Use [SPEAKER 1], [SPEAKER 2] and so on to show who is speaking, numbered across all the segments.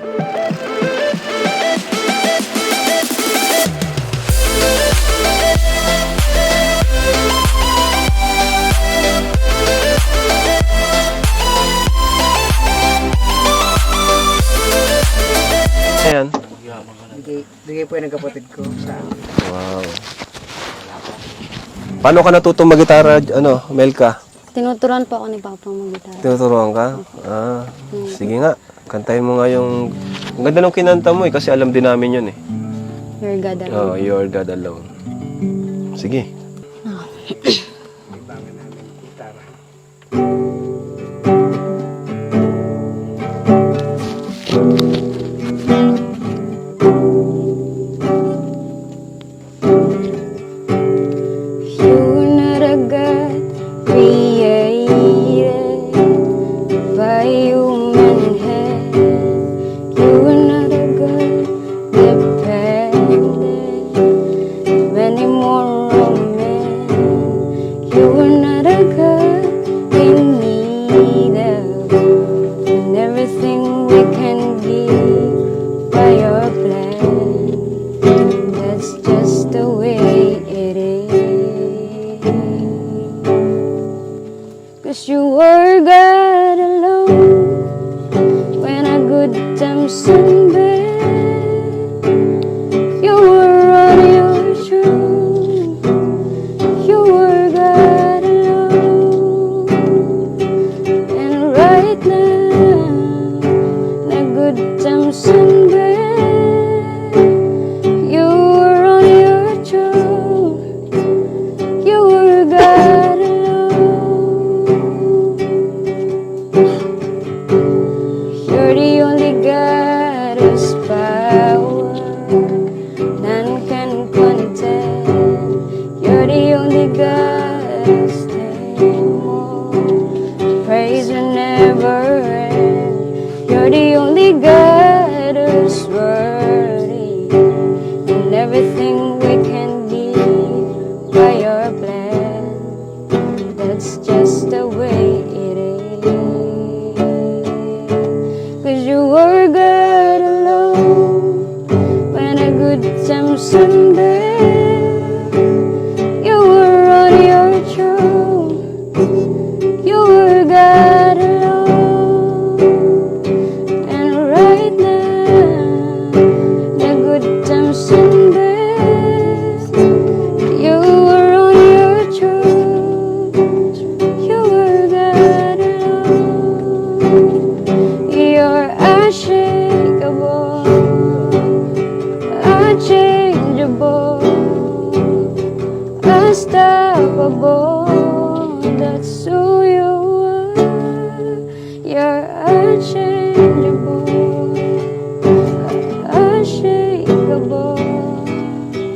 [SPEAKER 1] Ayan.
[SPEAKER 2] Bigay, bigay po yan ng kapatid ko sa akin.
[SPEAKER 1] Wow. Paano ka natutong mag-gitara, ano, Melka?
[SPEAKER 3] Tinuturuan po ako ni Papa mag-gitara.
[SPEAKER 1] Tinuturuan ka? Ah, sige nga. Kantahin mo nga yung... Ang ganda ng kinanta mo eh, kasi alam din namin yun eh.
[SPEAKER 3] Your God alone.
[SPEAKER 1] Oh, you're God alone. Sige.
[SPEAKER 2] Libangan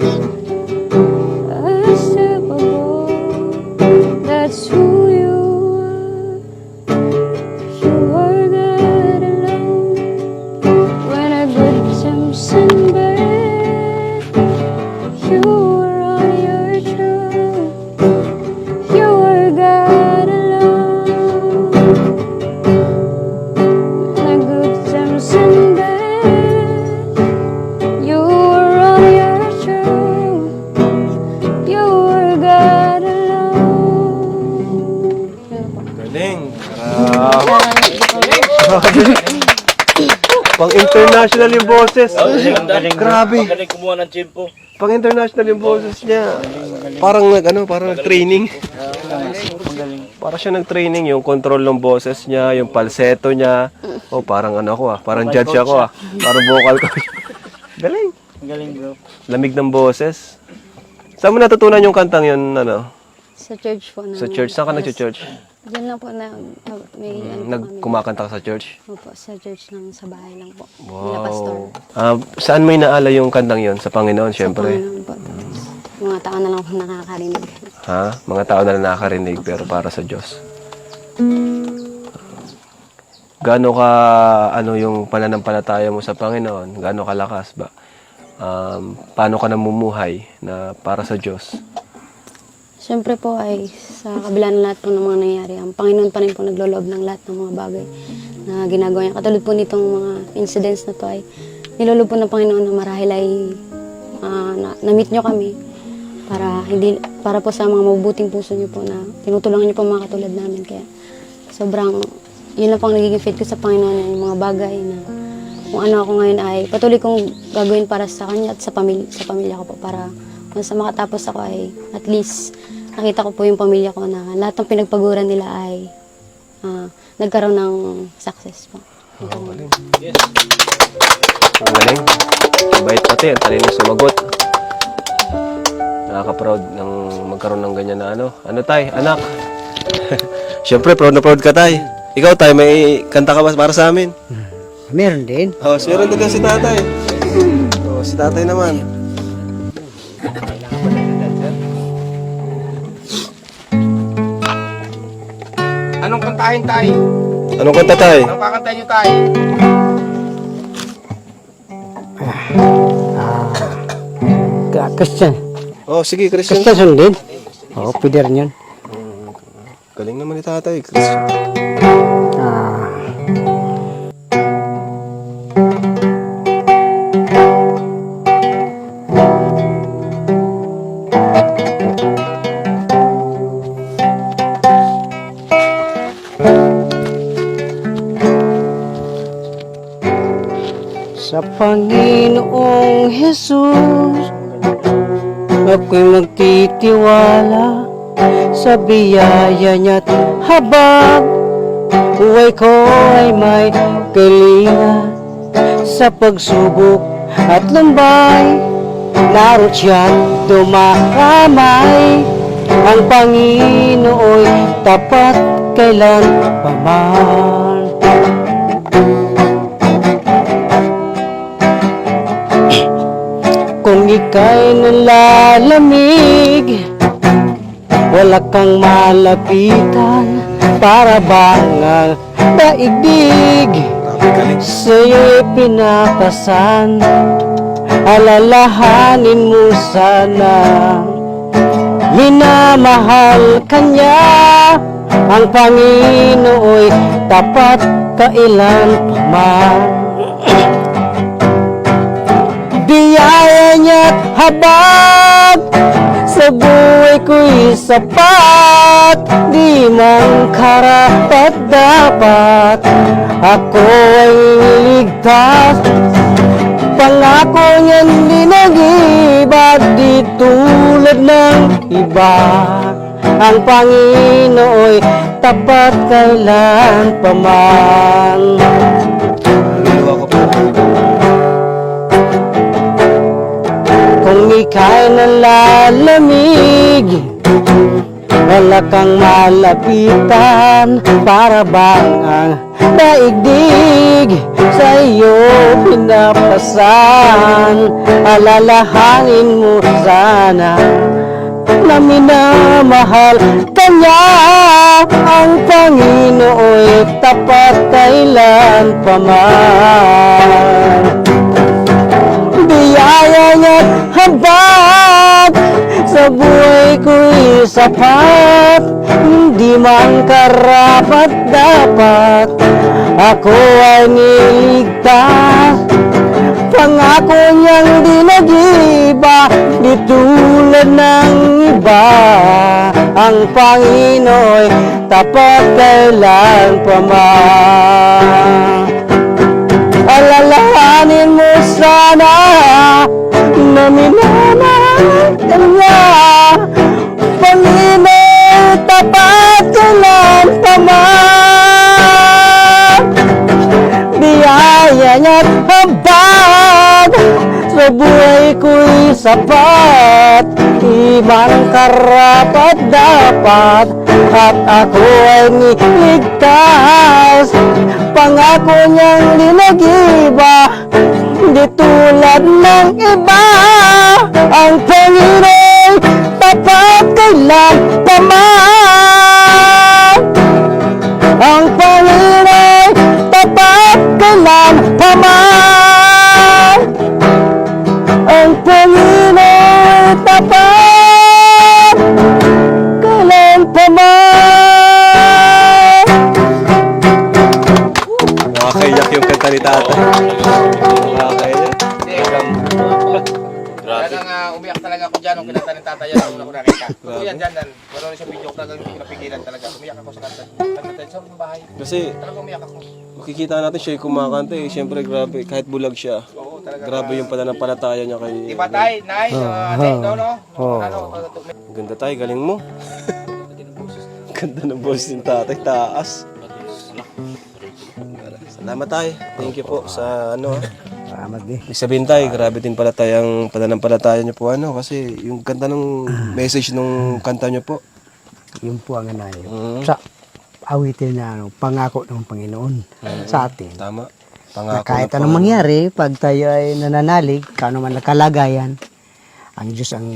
[SPEAKER 3] Thank you.
[SPEAKER 1] International yung boses. Grabe.
[SPEAKER 4] Magaling kumuha ng chimpo.
[SPEAKER 1] Pang international yung boses niya. Parang nag ano, parang nag-training. Para siya nag-training yung control ng boses niya, yung falsetto niya. Oh, parang ano ako ah, parang judge ako ah. Parang vocal coach. Galing.
[SPEAKER 4] Magaling bro.
[SPEAKER 1] Lamig ng boses. Saan mo natutunan yung kantang yun, ano?
[SPEAKER 3] Sa church po. Na,
[SPEAKER 1] Sa church? Saan ka nag-church?
[SPEAKER 3] Diyan lang po na, na may ano po
[SPEAKER 1] Nag
[SPEAKER 3] kami.
[SPEAKER 1] kumakanta ka sa church?
[SPEAKER 3] Opo, sa church lang sa bahay lang po. Nila pastor.
[SPEAKER 1] Wow. Ah, saan mo inaala yung kantang yon? Sa Panginoon,
[SPEAKER 3] Sa
[SPEAKER 1] syempre.
[SPEAKER 3] Panginoon po. Tapos, mga tao na lang nakakarinig.
[SPEAKER 1] Ha? Mga tao na lang nakakarinig pero para sa Diyos. Gaano ka ano yung pananampalataya mo sa Panginoon? Gaano kalakas ba? Um, paano ka namumuhay na para sa Diyos?
[SPEAKER 3] Siyempre po ay sa kabila ng lahat po ng mga nangyayari, ang Panginoon pa rin po nagloloob ng lahat ng mga bagay na ginagawa niya. Katulad po nitong mga incidents na to ay niloloob po ng Panginoon na marahil ay na, na-meet nyo kami para hindi para po sa mga mabubuting puso niyo po na tinutulungan niyo po mga katulad namin kaya sobrang yun lang po ang nagiging faith ko sa Panginoon yung mga bagay na kung ano ako ngayon ay patuloy kong gagawin para sa kanya at sa pamilya sa pamilya ko po para kung sa makatapos ako ay at least nakita ko po yung pamilya ko na lahat ng pinagpaguran nila ay ah, nagkaroon ng success po.
[SPEAKER 1] Ang galing. Ang galing. Mabait pati. Ang talino sumagot. Nakaka-proud ng magkaroon ng ganyan na ano. Ano tay? Anak. Siyempre, proud na proud ka tay. Ikaw tay, may kanta ka ba para sa amin?
[SPEAKER 2] Meron din.
[SPEAKER 1] Oh, meron din si tatay. Oh, si tatay naman.
[SPEAKER 4] Anong kantahin tayo?
[SPEAKER 1] Anong kanta tay?
[SPEAKER 4] Anong kakantahin nyo tayo?
[SPEAKER 2] Ah, Christian.
[SPEAKER 1] Oh, sige, Christian.
[SPEAKER 2] Christian song din. Oo, pwede rin yun.
[SPEAKER 1] Galing naman ni tatay, Christian.
[SPEAKER 2] Panginoong Jesus Ako'y magtitiwala Sa biyaya niya't habag Buhay ko ay may kalinga Sa pagsubok at lumbay. Naroon siya't dumakamay Ang Panginoo'y tapat kailan paman Kung ika'y nalalamig Wala kang malapitan Para bang ang daigdig Sa'yo'y pinapasan Alalahanin mo sana. Minamahal kanya Ang Panginoo'y tapat kailan paman Biyaya niya't habag Sa buhay ko'y sapat. Di man karapat dapat Ako ay ligtas Pangako niyan di nag-iba Di tulad ng iba. Ang Panginoo'y tapat kailan paman Kung ika'y nalalamig Wala kang malapitan Para bang ang daigdig Sa iyo pinapasan. Alalahanin mo sana Na minamahal. Kanya Ang Panginoo'y tapat kailan paman biyaya niya't habag Sa buhay ko'y sapat. Hindi man karapat dapat. Ako ay niligtas. Pangako niyang di nag-iba. Di tulad ng iba. Ang Pangino'y tapat kailan paman Alalahanin mo sana na minamahal ka niya. Panginoon, tapat kailan pa man. Biyaya niya't habag Sa buhay ko'y sapat. Ibang karapat dapat At ako ay niligtas Pangako niyang di nag-iba Di tulad ng iba. Ang Panginoon tapat kailan
[SPEAKER 1] Nakakaya.
[SPEAKER 4] Talagang ah, umiyak talaga ako dyan nung kinanta ng tatay yan. Ang una ko nakita. Totoo yan dyan. yan. Wala rin sa video ko talagang hindi ko napigilan talaga. Umiyak ako sa kanta. Kanta sa bahay.
[SPEAKER 1] Kasi
[SPEAKER 4] Talagang umiyak ako.
[SPEAKER 1] makikita natin siya yung kumakanta eh. Siyempre grabe, kahit bulag siya.
[SPEAKER 4] Oo, talaga.
[SPEAKER 1] Grabe yung pananampalataya niya kay...
[SPEAKER 4] Diba tay? Nay? Uh, nay, no, no? Ano?
[SPEAKER 1] Ganda tayo, galing mo. Ganda ng boses ng tatay, taas. Salamat tayo. Thank you po sa ano. ah.
[SPEAKER 5] Salamat din.
[SPEAKER 1] Ibig sabihin tayo, grabe din pala tayong pananampalataya niyo po ano. Kasi yung kanta ng message nung kanta niyo po.
[SPEAKER 5] Yun po ang ano yun.
[SPEAKER 1] Mm,
[SPEAKER 5] Sa awitin na ano, pangako ng Panginoon sa atin.
[SPEAKER 1] tama.
[SPEAKER 5] Na
[SPEAKER 1] Pangako
[SPEAKER 5] kahit
[SPEAKER 1] na po.
[SPEAKER 5] anong mangyari, pag tayo ay nananalig, kano man nakalagayan, ang Diyos ang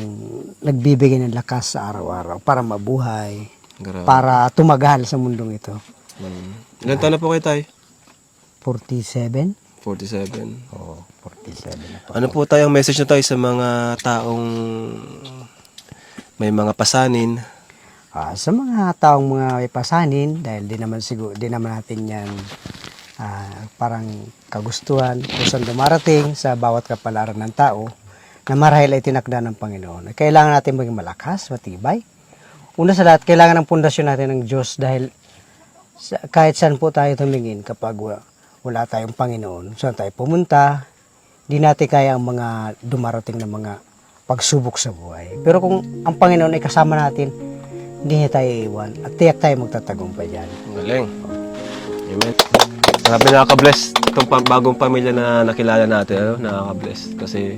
[SPEAKER 5] nagbibigay ng lakas sa araw-araw para mabuhay,
[SPEAKER 1] Grabe.
[SPEAKER 5] para tumagal sa mundong ito.
[SPEAKER 1] Mm. Ilan taon na po kayo tayo?
[SPEAKER 5] 47?
[SPEAKER 1] 47.
[SPEAKER 5] Oo, 47 na po.
[SPEAKER 1] Ano po tayong message na tayo sa mga taong may mga pasanin?
[SPEAKER 5] Ah, sa mga taong mga may pasanin, dahil di naman siguro, di naman natin yan ah, parang kagustuhan kung saan dumarating sa bawat kapalaran ng tao na marahil ay tinakda ng Panginoon. Kailangan natin maging malakas, matibay. Una sa lahat, kailangan ng pundasyon natin ng Diyos dahil sa, kahit saan po tayo tumingin kapag wala tayong Panginoon, saan tayo pumunta, di natin kaya ang mga dumarating na mga pagsubok sa buhay. Pero kung ang Panginoon ay kasama natin, hindi niya tayo iiwan at tiyak tayo magtatagumpay dyan.
[SPEAKER 1] Galing. Amen. Grabe nakaka-bless itong bagong pamilya na nakilala natin. Ano? Nakaka-bless. Kasi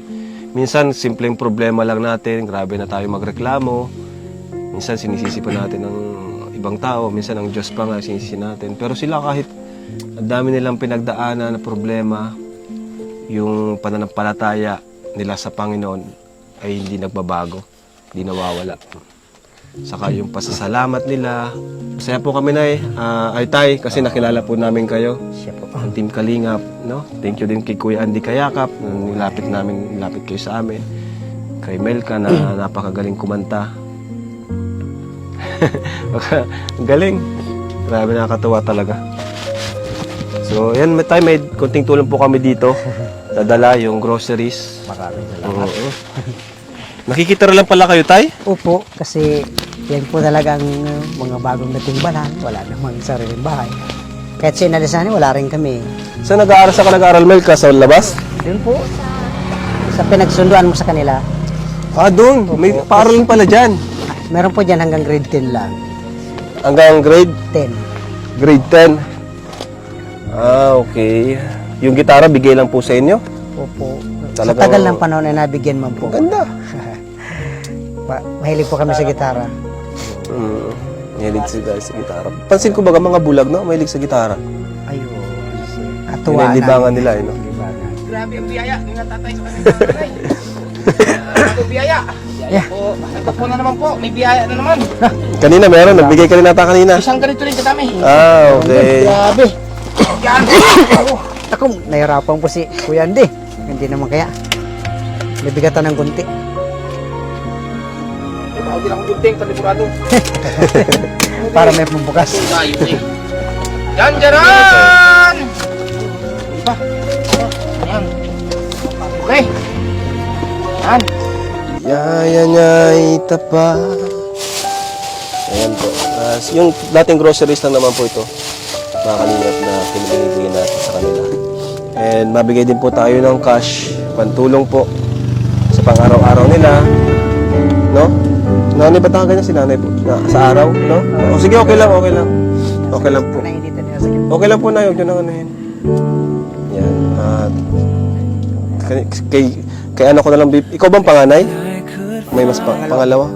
[SPEAKER 1] minsan simpleng problema lang natin. Grabe na tayo magreklamo. Minsan sinisisi pa natin ng ibang tao. Minsan ang Diyos pa nga sinisisi natin. Pero sila kahit ang dami nilang pinagdaanan na problema, yung pananampalataya nila sa Panginoon ay hindi nagbabago. Hindi nawawala. Saka yung pasasalamat nila. Masaya po kami na eh. Ah, ay tay, kasi nakilala po namin kayo.
[SPEAKER 5] Siya po.
[SPEAKER 1] Ang Team Kalingap, no? Thank you din kay Kuya Andy Kayakap. Nilapit namin, nilapit kayo sa amin. Kay Melka na napakagaling kumanta. Galing. Grabe nakakatuwa talaga. So, yan, may time, may konting tulong po kami dito. Dadala yung groceries.
[SPEAKER 5] Maraming salamat.
[SPEAKER 1] Oo. Nakikita lang pala kayo, tay?
[SPEAKER 5] Opo, kasi yan po talagang uh, mga bagong natimbalan. Wala namang sariling bahay. Kahit sinalisan wala rin kami.
[SPEAKER 1] Saan nag-aaral sa ka nag-aaral, Mel, ka sa labas?
[SPEAKER 5] Doon po, sa pinagsunduan mo sa kanila,
[SPEAKER 1] Ah, doon. May paraling pala dyan.
[SPEAKER 5] meron po dyan hanggang grade 10 lang.
[SPEAKER 1] Hanggang grade
[SPEAKER 5] 10.
[SPEAKER 1] grade 10. Ah, okay. Yung gitara, bigay lang po sa inyo?
[SPEAKER 5] Opo.
[SPEAKER 1] Talagang-
[SPEAKER 5] Sa tagal ng panahon ay nabigyan man po.
[SPEAKER 1] Ganda.
[SPEAKER 5] Pa- Mahilig po kami sa gitara.
[SPEAKER 1] Mm. Mahilig si guys sa gitara. Pansin ko baga mga bulag, no? Mahilig sa gitara.
[SPEAKER 5] Ayun. Katuwaan.
[SPEAKER 1] Linilibangan nila, eh, no?
[SPEAKER 4] Grabe ang biyaya. Yung natatay sa kanila. Nay. Grabe ang biyaya.
[SPEAKER 5] Yeah.
[SPEAKER 4] Po, ito po na naman po. May biyaya na naman.
[SPEAKER 1] Kanina meron, nagbigay ka rin nata kanina.
[SPEAKER 4] Isang ganito rin kadami.
[SPEAKER 1] Ah, okay.
[SPEAKER 5] Grabe.
[SPEAKER 4] Yan.
[SPEAKER 5] Ako, nahirapan po si Kuya Andy. Hindi naman kaya. Nabigatan ng kunti.
[SPEAKER 4] Tawag din akong gunting, panigurado.
[SPEAKER 5] Para may pambukas.
[SPEAKER 4] Yan, Jaran! Iba. Yan. Okay. Yan.
[SPEAKER 1] Yaya niya itapa. Ayan po. Tapos yung dating groceries lang naman po ito. Mga kalingap na pinibigay natin sa kanila. And mabigay din po tayo ng cash, pantulong po sa pang-araw-araw nila. No? Nanay, ba't ganyan si nanay po? Na, sa araw? No? O sige, okay lang, okay lang. Okay lang po. Okay lang po na, huwag nyo nang anuhin. Yan. At kay, kay, kay ano ko na lang, ikaw bang panganay? May mas pa, pangalawa?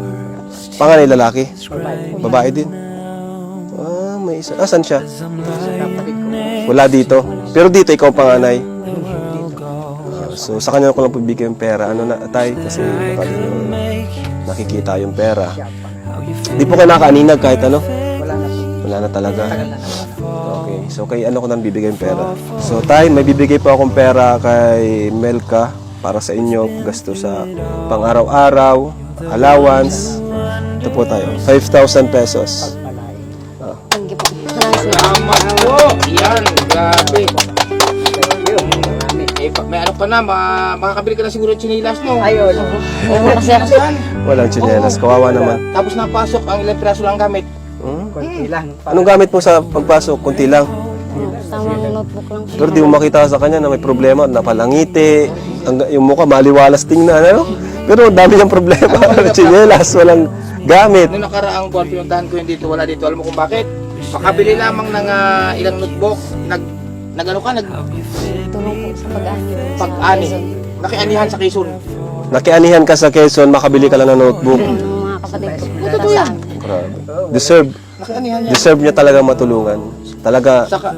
[SPEAKER 1] Panganay lalaki? Babae din? May isa. Ah, saan siya? Wala dito. Pero dito, ikaw ang panganay. Ah, so, sa kanya ko lang pibigay yung pera. Ano na, tay? Kasi nyo nakikita yung pera. Di po kayo nakaaninag kahit ano?
[SPEAKER 5] Wala na po.
[SPEAKER 1] Wala na talaga. Okay. So kay ano ko nang bibigay yung pera. So tay, may bibigay po akong pera kay Melka para sa inyo gasto sa pang-araw-araw, allowance. Ito po tayo. 5,000 pesos.
[SPEAKER 6] Thank you po. Maraming salamat.
[SPEAKER 4] Salamat po. Yan. Grabe. pumasok ka na, ma makakabili ka na siguro ng chinilas, no?
[SPEAKER 5] Ayun.
[SPEAKER 3] Oo, kasi ako
[SPEAKER 4] Saan?
[SPEAKER 1] Walang tsinelas, kawawa naman.
[SPEAKER 4] Tapos napasok, ang ilang piraso lang gamit.
[SPEAKER 1] Hmm?
[SPEAKER 5] Kunti lang.
[SPEAKER 1] Anong gamit mo sa pagpasok? Kunti lang.
[SPEAKER 3] tamang notebook lang.
[SPEAKER 1] Pero di mo makita sa kanya na may problema, napalangiti, ang, yung mukha maliwalas tingnan, ano? Pero ang dami niyang problema. Tsinelas, walang gamit.
[SPEAKER 4] Noong nakaraang buwan, pinuntahan ko yun dito, wala dito. Alam mo kung bakit? Makabili lamang ng ah, ilang notebook, nag, nag ano ka, nag
[SPEAKER 3] Tulong po sa pag-ani.
[SPEAKER 4] pag-ani. Nakianihan sa Quezon.
[SPEAKER 1] Nakianihan ka sa Quezon, makabili ka lang ng notebook.
[SPEAKER 3] Ng mga kapatid ko. Totoo yan.
[SPEAKER 1] Grabe. Deserve,
[SPEAKER 4] Nakianihan niya.
[SPEAKER 1] deserve niya talaga matulungan. Talaga,
[SPEAKER 4] Saka,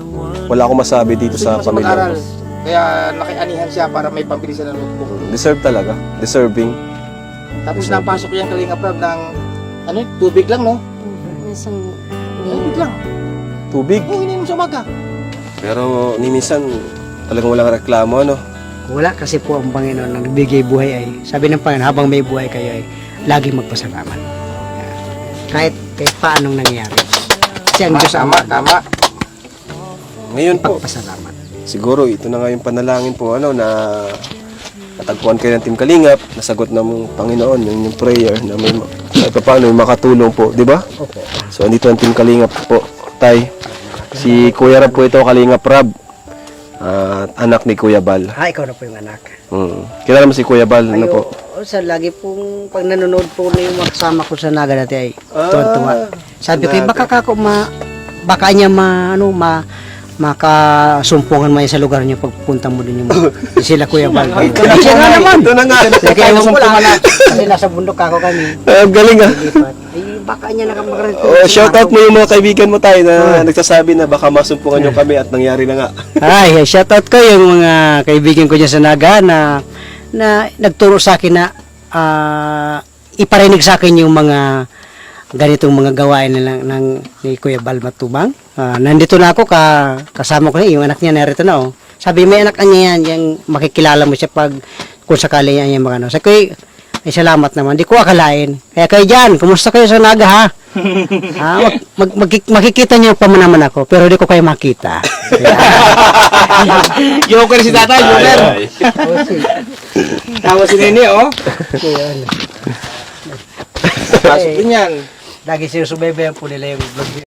[SPEAKER 1] wala akong masabi dito sa
[SPEAKER 4] mag-aral.
[SPEAKER 1] pamilya.
[SPEAKER 4] Kaya nakianihan siya para may pambili siya ng notebook.
[SPEAKER 1] Deserve talaga. Deserving.
[SPEAKER 4] Tapos napasok yan Kalinga Prab ng ano tubig lang, no?
[SPEAKER 3] Minsan,
[SPEAKER 4] Tubig lang.
[SPEAKER 1] Tubig.
[SPEAKER 4] Oo, ininom sa umaga.
[SPEAKER 1] Pero ni minsan, talagang walang reklamo, ano?
[SPEAKER 5] Wala kasi po ang Panginoon na nagbigay buhay ay, sabi ng Panginoon, habang may buhay kayo ay lagi magpasalamat. Yan. Kahit, kahit paanong nangyari. Kasi ang Diyos ang
[SPEAKER 4] Tama, tama.
[SPEAKER 1] Ngayon po,
[SPEAKER 5] pagpasalamat.
[SPEAKER 1] siguro ito na nga yung panalangin po, ano, na natagpuan kayo ng Team Kalingap, nasagot ng Panginoon yung, yung prayer na may kahit pa paano may makatulong po, di ba?
[SPEAKER 5] Opo.
[SPEAKER 1] So, andito ang Team Kalingap po, Tay. Si Kuya Rab po ito, Kalingap Rab. At anak ni Kuya Bal.
[SPEAKER 5] Ah, ikaw na po yung anak.
[SPEAKER 1] Hmm. Kilala mo si Kuya Bal, ano po?
[SPEAKER 5] oh, sa lagi pong pag nanonood po na yung mga kasama ko sa Naga dati ay tuwa-tuwa. Sabi ko, "Eh, baka kako ma baka niya ma ano ma makasumpungan mo yan sa lugar niyo pagpunta mo din yung sila Kuya Bal. Siya na naman.
[SPEAKER 1] Ito na nga.
[SPEAKER 5] Sige, ewan ko lang. Kasi nasa bundok ako kami.
[SPEAKER 1] Ah, galing ah.
[SPEAKER 5] Ay, baka niya nakamagalit.
[SPEAKER 1] Oh, shout out mo yung mga kaibigan mo tayo na nagsasabi na baka masumpungan nyo kami at nangyari na nga.
[SPEAKER 5] Ay, shout out ko yung mga kaibigan ko dyan sa Naga na, na nagturo sa akin na ah, iparinig sa akin yung mga ganitong mga gawain na ng, ng ni Kuya Bal Matubang. Ah, nandito na ako, ka, kasama ko na, yung anak niya narito na oh. Sabi, may anak niya yan, yung makikilala mo siya pag kung sakali yan yung mga ano. Ko, "Eh, ay salamat naman, di ko akalain. Kaya kayo dyan, kumusta kayo sa Naga ha? ha mag, mag, magki- makikita niyo pa naman ako, pero di ko kayo makita.
[SPEAKER 4] Joker si tatay, Joker. Tawa si Nene, oh. Pasok din yan.
[SPEAKER 5] Lagi sinusubaybayan po nila yung vlog,